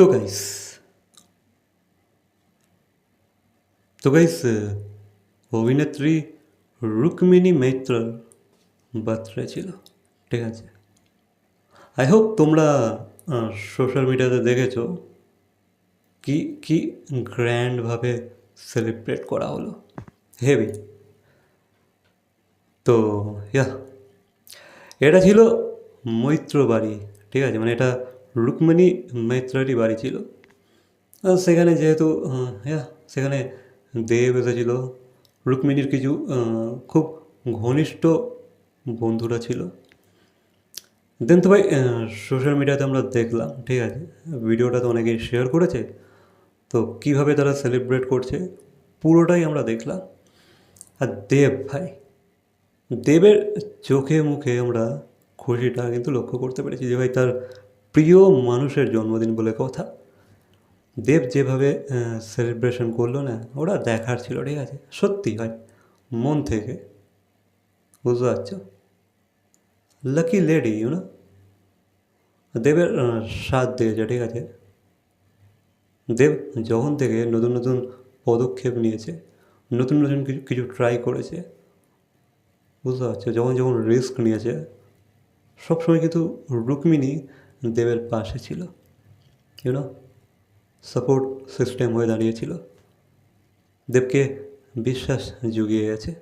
তো গাইস তো গাইস অভিনেত্রী রুক্মিণী মৈত্রর বার্থডে ছিল ঠিক আছে আই হোপ তোমরা সোশ্যাল মিডিয়াতে দেখেছ কি কি গ্র্যান্ডভাবে সেলিব্রেট করা হলো হেভি তো ইয়া এটা ছিল মৈত্র বাড়ি ঠিক আছে মানে এটা রুক্মিণী মৈত্রেরই বাড়ি ছিল। সেখানে যেহেতু আহ, ইয়া সেখানে দেব এসেছিল। রুক্মিণীর কিছু খুব ঘনিষ্ঠ বন্ধুরা ছিল। দেন তো ভাই সোশ্যাল মিডিয়াতে আমরা দেখলাম ঠিক আছে? ভিডিওটা তো অনেকেই শেয়ার করেছে। তো কীভাবে তারা সেলিব্রেট করছে পুরোটাই আমরা দেখলাম। আর দেব ভাই দেবের চোখে মুখে আমরা খুশিটা কিন্তু লক্ষ্য করতে পেরেছি যে ভাই তার প্রিয় মানুষের জন্মদিন বলে কথা। দেব যেভাবে সেলিব্রেশন করল না ওটা দেখার ছিল, ঠিক আছে? সত্যি হয়, মন থেকে। বুঝতে পারছ? লাকি লেডি ইউ না দেবের সাথ দিয়েছে, ঠিক আছে? দেব যখন থেকে নতুন নতুন পদক্ষেপ নিয়েছে, নতুন নতুন কিছু কিছু ট্রাই করেছে, বুঝতে পারছ? যখন যখন রিস্ক নিয়েছে, সবসময় কিন্তু রুক্মিণী দেবের পাশে ছিল। ইউনো সাপোর্ট সিস্টেম হয়ে দাঁড়িয়েছিল দেবকে বিশ্বাস জুগিয়ে গেছে।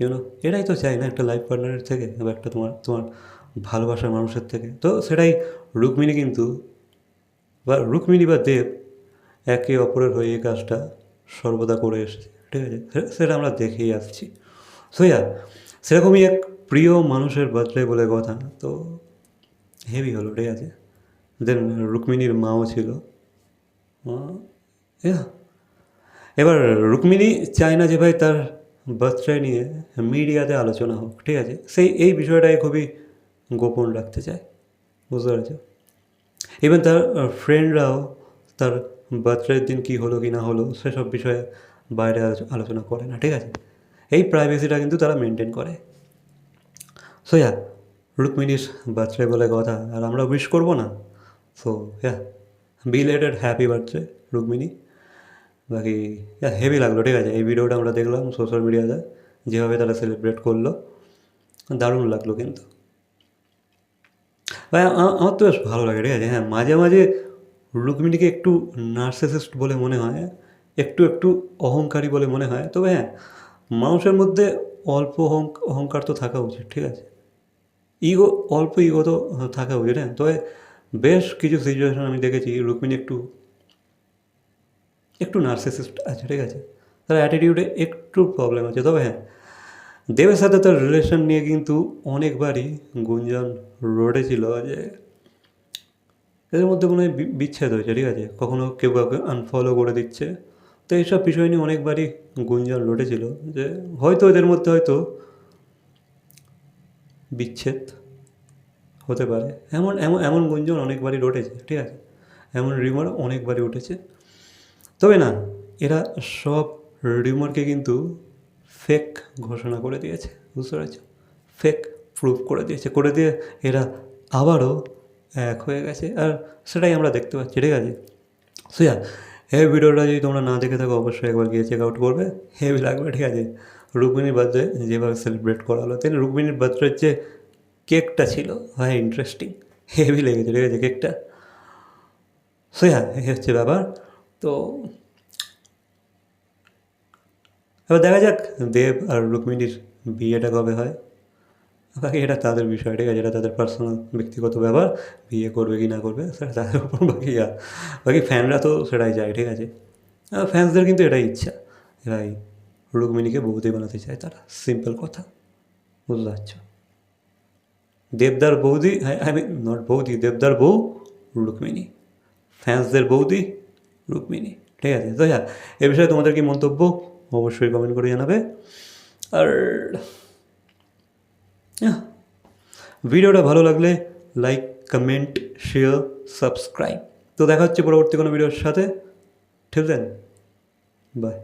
ইউনো এটাই তো চাই না একটা লাইফ পার্টনারের থেকে বা একটা তোমার তোমার ভালোবাসার মানুষের থেকে। তো সেটাই রুক্মিণী কিন্তু বা রুক্মিণী বা দেব একে অপরের হয়ে এই কাজটা সর্বদা করে এসেছে। ঠিক আছে? সেটা আমরা দেখেই আসছি। সোয়া সেরকমই এক প্রিয় মানুষের বার্থডে বলে কথা। তো হেভি হলো, ঠিক আছে? দেন রুক্মিণীর মাও ছিল। এবার রুক্মিণী চায় না যে ভাই তার বার্থডে নিয়ে মিডিয়াতে আলোচনা হোক, ঠিক আছে? সেই, এই বিষয়টাই খুবই গোপন রাখতে চায়, বুঝতে পারছ? ইভেন তার ফ্রেন্ডরাও তার বার্থডের দিন কী হলো কি না হলো সেসব বিষয়ে বাইরে আলোচনা করে না, ঠিক আছে? এই প্রাইভেসিটা কিন্তু তারা মেনটেন করে। সো ইয়া রুক্মিণীর বার্থডে বলে কথা, আর আমরা উইশ করব না। So yeah belated happy birthday Rukmini. বাকি হেভি লাগল, ঠিক আছে, এই ভিডিওটা আমরা দেখলাম সোশ্যাল মিডিয়াতে যেভাবে তারা সেলিব্রেট করল। দারুণ লাগল কিন্তু। ভাই আমার তো বেশ ভালো লাগে, ঠিক আছে হ্যাঁ মাঝে মাঝে রুক্মিণীকে একটু নার্সিসিস্ট বলে মনে হয়, একটু একটু অহংকারী বলে মনে হয়, তবে হ্যাঁ মানুষের মধ্যে অল্প অহংকার তো থাকা উচিত, ঠিক আছে। ইগো অল্প ইগো তো থাকা উচিত হ্যাঁ। তবে বেশ কিছু সিচুয়েশন আমি দেখেছি, রুক্মিণী একটু একটু নার্সিসিস্ট আছে, ঠিক আছে? তার অ্যাটিটিউডে একটু প্রবলেম আছে, তবে হ্যাঁ। দেবের সাথে তার রিলেশন নিয়ে কিন্তু অনেকবারই গুঞ্জন রটেছিল যে এদের মধ্যে মনে হয় বিচ্ছেদ হয়েছে, ঠিক আছে? কখনো কেউ কাউকে আনফলো করে দিচ্ছে। তো এইসব বিষয় নিয়ে অনেকবারই গুঞ্জন রটেছিল যে হয়তো এদের মধ্যে হয়তো বিচ্ছেদ হতে পারে। এমন এমন এমন গুঞ্জন অনেকবারই রটেছে, ঠিক আছে? এমন রিমার অনেকবারই উঠেছে। তবে না, এরা সব রিউমারকে কিন্তু ফেক ঘোষণা করে দিয়েছে, বুঝতে পারছ? ফেক প্রুফ করে দিয়েছে, করে দিয়ে এরা আবারও এক হয়ে গেছে। আর সেটাই আমরা দেখতে পাচ্ছি, ঠিক আছে? সো ইয়া এই ভিডিওটা যদি তোমরা না দেখে থাকো, অবশ্যই একবার গিয়ে চেক আউট করবে। হেভি লাগবে, ঠিক আছে? রুক্মিণীর বার্থডে যেভাবে সেলিব্রেট করা হলো। তাই রুক্মিণীর বার্থডের যে কেকটা ছিল ভাই ইন্টারেস্টিং হেভি লেগেছে, ঠিক আছে কেকটা সো হ্যাঁ এই হচ্ছে ব্যাপার। তো, এবার দেখা যাক, দেব আর রুক্মিণীর বিয়েটা কবে হয়। বাকি এটা তাদের বিষয়, ঠিক আছে, এটা তাদের পার্সোনাল ব্যক্তিগত ব্যাপার, বিয়ে করবে কি না করবে, সেটা তাদের উপর, বাকি আর বাকি ফ্যানরা তো সেটাই যায় ঠিক আছে। ফ্যান্সদের কিন্তু এটাই ইচ্ছা, এরাই রুক্মিণীকে বৌদি বানাতে চায়, তারা সিম্পল কথা। বুঝতে পারছ? দেবদার বৌদি আই মিন নট বৌদি, দেবদার বউ, রুক্মিণী। ফ্যান্সদের বৌদি, রুক্মিণী। ঠিক আছে, তো হ্যাঁ এ বিষয়ে তোমাদের কি মন্তব্য অবশ্যই কমেন্ট করে জানাবে। আর ভিডিওটা ভালো লাগলে লাইক কমেন্ট শেয়ার সাবস্ক্রাইব তো দেখা হচ্ছে পরবর্তী কোনো ভিডিওর সাথে। ঠিক দেন বাই